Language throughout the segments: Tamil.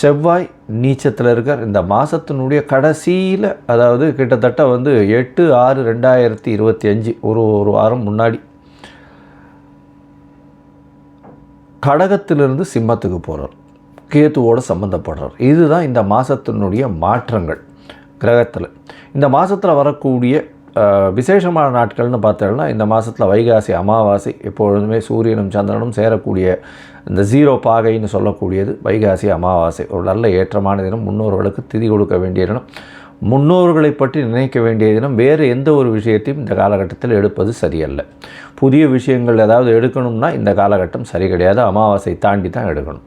செவ்வாய் நீச்சத்தில் இருக்கார். இந்த மாதத்தினுடைய கடைசியில் அதாவது கிட்டத்தட்ட வந்து எட்டு ஆறு ரெண்டாயிரத்தி இருபத்தி அஞ்சு ஒரு ஒரு வாரம் முன்னாடி கடகத்திலிருந்து சிம்மத்துக்கு போகிறார் கேத்துவோடு சம்மந்தப்படுறார் இதுதான் இந்த மாதத்தினுடைய மாற்றங்கள் கிரகத்தில். இந்த மாதத்தில் வரக்கூடிய விசேஷமான நாட்கள்னு பார்த்தோம்னா இந்த மாதத்தில் வைகாசி அமாவாசை எப்பொழுதுமே சூரியனும் சந்திரனும் சேரக்கூடிய இந்த ஜீரோ பாகைன்னு சொல்லக்கூடியது வைகாசி அமாவாசை. ஒரு நல்ல ஏற்றமான தினம். முன்னோர்களுக்கு திதி கொடுக்க வேண்டிய தினம். முன்னோர்களை பற்றி நினைக்க வேண்டிய தினம். வேறு எந்த ஒரு விஷயத்தையும் இந்த காலகட்டத்தில் எடுப்பது சரியல்ல. புதிய விஷயங்கள் ஏதாவது எடுக்கணும்னா இந்த காலகட்டம் சரி கிடையாது. அமாவாசை தாண்டி தான் எடுக்கணும்.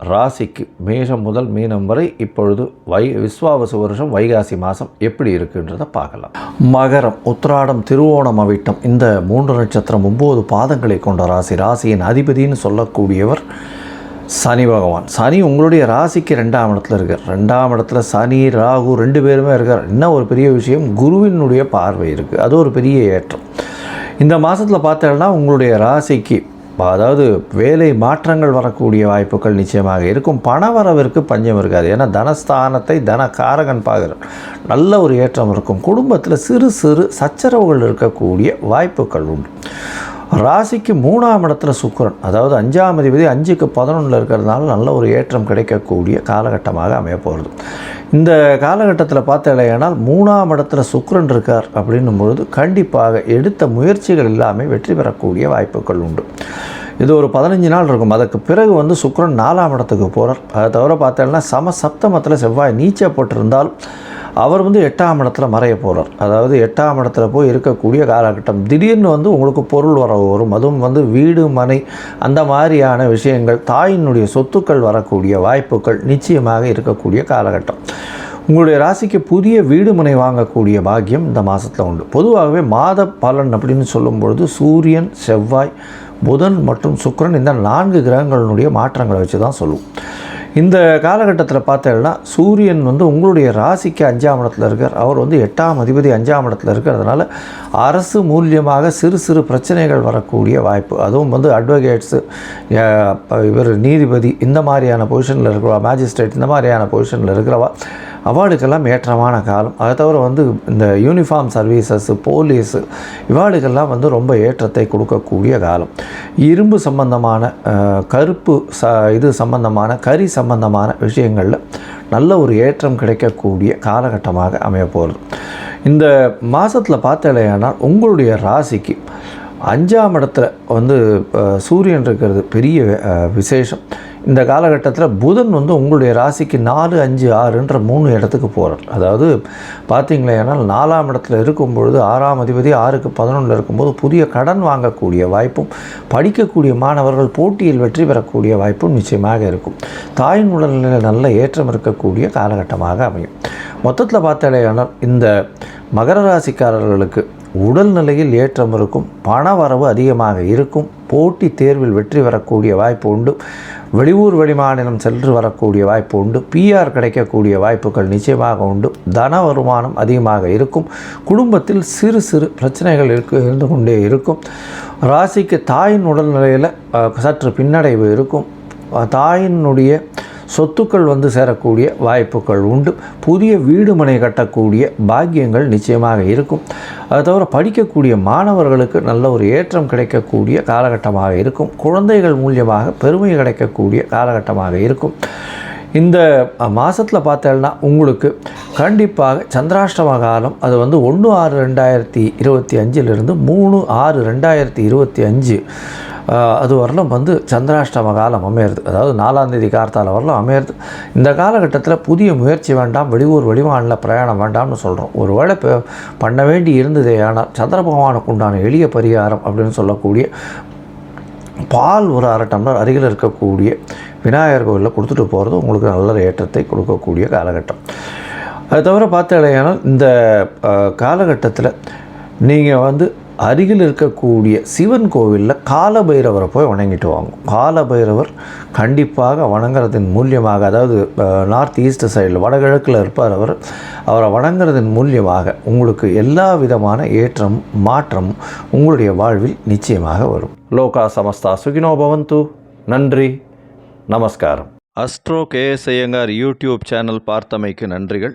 ராசிக்கு மேஷம் முதல் மீனம் வரை இப்பொழுது வை விஸ்வாவசு வருஷம் வைகாசி மாதம் எப்படி இருக்குன்றதை பார்க்கலாம். மகரம் உத்திராடம் திருவோணம் அவிட்டம் இந்த மூன்று நட்சத்திரம் ஒம்பது பாதங்களை கொண்ட ராசி. ராசியின் அதிபதின்னு சொல்லக்கூடியவர் சனி பகவான். சனி உங்களுடைய ராசிக்கு ரெண்டாம் இடத்துல இருக்கார். ரெண்டாம் இடத்துல சனி ராகு ரெண்டு பேருமே இருக்கார். இன்னும் ஒரு பெரிய விஷயம் குருவினுடைய பார்வை இருக்குது அது ஒரு பெரிய ஏற்றம். இந்த மாதத்தில் பார்த்தோன்னா உங்களுடைய ராசிக்கு அதாவது வேலை மாற்றங்கள் வரக்கூடிய வாய்ப்புகள் நிச்சயமாக இருக்கும். பணவரவிற்கு பஞ்சம் இருக்காது. ஏன்னா தனஸ்தானத்தை தனகாரகன் பார்க்குறார் நல்ல ஒரு ஏற்றம் இருக்கும். குடும்பத்தில் சிறு சிறு சச்சரவுகள் இருக்கக்கூடிய வாய்ப்புகள் உண்டு. ராசிக்கு மூணாம் இடத்துல சுக்கரன் அதாவது அஞ்சாம் அதிபதி அஞ்சுக்கு பதினொன்றில் இருக்கிறதுனால நல்ல ஒரு ஏற்றம் கிடைக்கக்கூடிய காலகட்டமாக அமைய போகிறது. இந்த காலகட்டத்தில் பார்த்தீங்கன்னா மூணாம் இடத்துல சுக்கரன் இருக்கார் அப்படின்னும் பொழுது கண்டிப்பாக எடுத்த முயற்சிகள் எல்லாமே வெற்றி பெறக்கூடிய வாய்ப்புகள் உண்டு. இது ஒரு பதினஞ்சு நாள் இருக்கும். அதுக்கு பிறகு வந்து சுக்கரன் நாலாம் இடத்துக்கு போகிறார் அதை தவிர பார்த்தேன்னா சம சப்தமத்தில் செவ்வாய் நீச்சப்பட்டிருந்தால் அவர் வந்து எட்டாம் இடத்துல மறைய போகிறார் அதாவது எட்டாம் இடத்துல போய் இருக்கக்கூடிய காலகட்டம். திடீர்னு வந்து உங்களுக்கு பொருள் வரவு வரும். அதுவும் வந்து வீடு மனை அந்த மாதிரியான விஷயங்கள் தாயினுடைய சொத்துக்கள் வரக்கூடிய வாய்ப்புகள் நிச்சயமாக இருக்கக்கூடிய காலகட்டம். உங்களுடைய ராசிக்கு புதிய வீடு முனை வாங்கக்கூடிய பாக்கியம் இந்த மாதத்தில் உண்டு. பொதுவாகவே மாத பலன் அப்படின்னு சொல்லும் பொழுது சூரியன் செவ்வாய் புதன் மற்றும் சுக்கரன் இந்த நான்கு கிரகங்களினுடைய மாற்றங்களை வச்சு தான் சொல்லுவோம் இந்த காலகட்டத்தில் பார்த்தீங்கன்னா சூரியன் வந்து உங்களுடைய ராசிக்கு அஞ்சாம் இடத்துல இருக்கார். அவர் வந்து எட்டாம் அதிபதி அஞ்சாம் இடத்துல இருக்கிறதுனால அரசு மூலியமாக சிறு சிறு பிரச்சனைகள் வரக்கூடிய வாய்ப்பு. அதுவும் வந்து அட்வொகேட்ஸு இவர் நீதிபதி இந்த மாதிரியான பொசிஷனில் இருக்கிறவா மேஜிஸ்ட்ரேட் இந்த மாதிரியான பொசிஷனில் இருக்கிறவா அவார்டுக்கெல்லாம் ஏற்றமான காலம். அதை தவிர வந்து இந்த யூனிஃபார்ம் சர்வீசஸ் போலீஸு இவார்டுகள்லாம் வந்து ரொம்ப ஏற்றத்தை கொடுக்கக்கூடிய காலம். இரும்பு சம்பந்தமான கருப்பு ச இது சம்பந்தமான கறி சம்பந்தமான விஷயங்களில் நல்ல ஒரு ஏற்றம் கிடைக்கக்கூடிய காலகட்டமாக அமைய போகிறது இந்த மாதத்தில் பார்த்தலையானால் உங்களுடைய ராசிக்கு அஞ்சாம் இடத்துல வந்து சூரியன் இருக்கிறது பெரிய விசேஷம். இந்த காலகட்டத்தில் புதன் வந்து உங்களுடைய ராசிக்கு நாலு அஞ்சு ஆறுன்ற மூணு இடத்துக்கு போகிறார் அதாவது பார்த்தீங்களேனால் நாலாம் இடத்துல இருக்கும் பொழுது ஆறாம் அதிபதி ஆறுக்கு பதினொன்றில் இருக்கும்போது புதிய கடன் வாங்கக்கூடிய வாய்ப்பும் படிக்கக்கூடிய மாணவர்கள் போட்டியில் வெற்றி பெறக்கூடிய வாய்ப்பும் நிச்சயமாக இருக்கும். தாயின் உடல்நிலையில் நல்ல ஏற்றம் இருக்கக்கூடிய காலகட்டமாக அமையும். மொத்தத்தில் பார்த்தாலேயானால் இந்த மகர ராசிக்காரர்களுக்கு உடல்நிலையில் ஏற்றம் இருக்கும் பண வரவு அதிகமாக இருக்கும் போட்டி தேர்வில் வெற்றி வரக்கூடிய வாய்ப்பு உண்டு. வெளியூர் வெளிமாநிலம் சென்று வரக்கூடிய வாய்ப்பு உண்டு. பிஆர் கிடைக்கக்கூடிய வாய்ப்புகள் நிச்சயமாக உண்டு. தன வருமானம் அதிகமாக இருக்கும். குடும்பத்தில் சிறு சிறு பிரச்சனைகள் இருக்கு இருந்து கொண்டே இருக்கும். ராசிக்கு தாயின் உடல்நிலையில் சற்று பின்னடைவு இருக்கும். தாயினுடைய சொத்துக்கள் வந்து சேரக்கூடிய வாய்ப்புகள் உண்டு. புதிய வீடு மனை கட்டக்கூடிய பாக்கியங்கள் நிச்சயமாக இருக்கும். அது தவிர படிக்கக்கூடிய மாணவர்களுக்கு நல்ல ஒரு ஏற்றம் கிடைக்கக்கூடிய காலகட்டமாக இருக்கும். குழந்தைகள் மூலியமாக பெருமை கிடைக்கக்கூடிய காலகட்டமாக இருக்கும். இந்த மாதத்தில் பார்த்தேன்னா உங்களுக்கு கண்டிப்பாக சந்திராஷ்டம காலம் அது வந்து ஒன்று ஆறு ரெண்டாயிரத்தி இருபத்தி அஞ்சிலிருந்து மூணு ஆறு ரெண்டாயிரத்தி இருபத்தி அஞ்சு அது வரலும் வந்து சந்திராஷ்டம காலம் அமையிறது. அதாவது நாலாம் தேதி கார்த்தால வரலும் அமையிறது. இந்த காலகட்டத்தில் புதிய முயற்சி வேண்டாம் வெளியூர் வெளிமாநில பிரயாணம் வேண்டாம்னு சொல்கிறோம் ஒருவேளை இப்போ பண்ண வேண்டி இருந்ததே ஆனால் சந்திர பகவானுக்கு உண்டான எளிய பரிகாரம் அப்படின்னு சொல்லக்கூடிய பால் ஒரு அரை டம்ளர் அருகில் இருக்கக்கூடிய விநாயகர் கோவிலில் கொடுத்துட்டு போகிறது உங்களுக்கு நல்ல ஏற்றத்தை கொடுக்கக்கூடிய காலகட்டம். அது தவிர பார்த்தாலேயானால் இந்த காலகட்டத்தில் நீங்கள் வந்து அருகில் இருக்கக்கூடிய சிவன் கோவிலில் காலபைரவரை போய் வணங்கிட்டு வாங்க காலபைரவர் கண்டிப்பாக வணங்குறதின் மூலியமாக அதாவது நார்த் ஈஸ்ட் சைடில் வடகிழக்கில் இருப்பார் அவர். அவரை வணங்குறதன் மூலியமாக உங்களுக்கு எல்லா விதமான ஏற்றம் மாற்றம் உங்களுடைய வாழ்வில் நிச்சயமாக வரும். லோகா சமஸ்தா சுகினோ பவந்து. நன்றி. நமஸ்காரம். Astro KS Iyengar YouTube channel பார்த்தமைக்கு நன்றிகள்.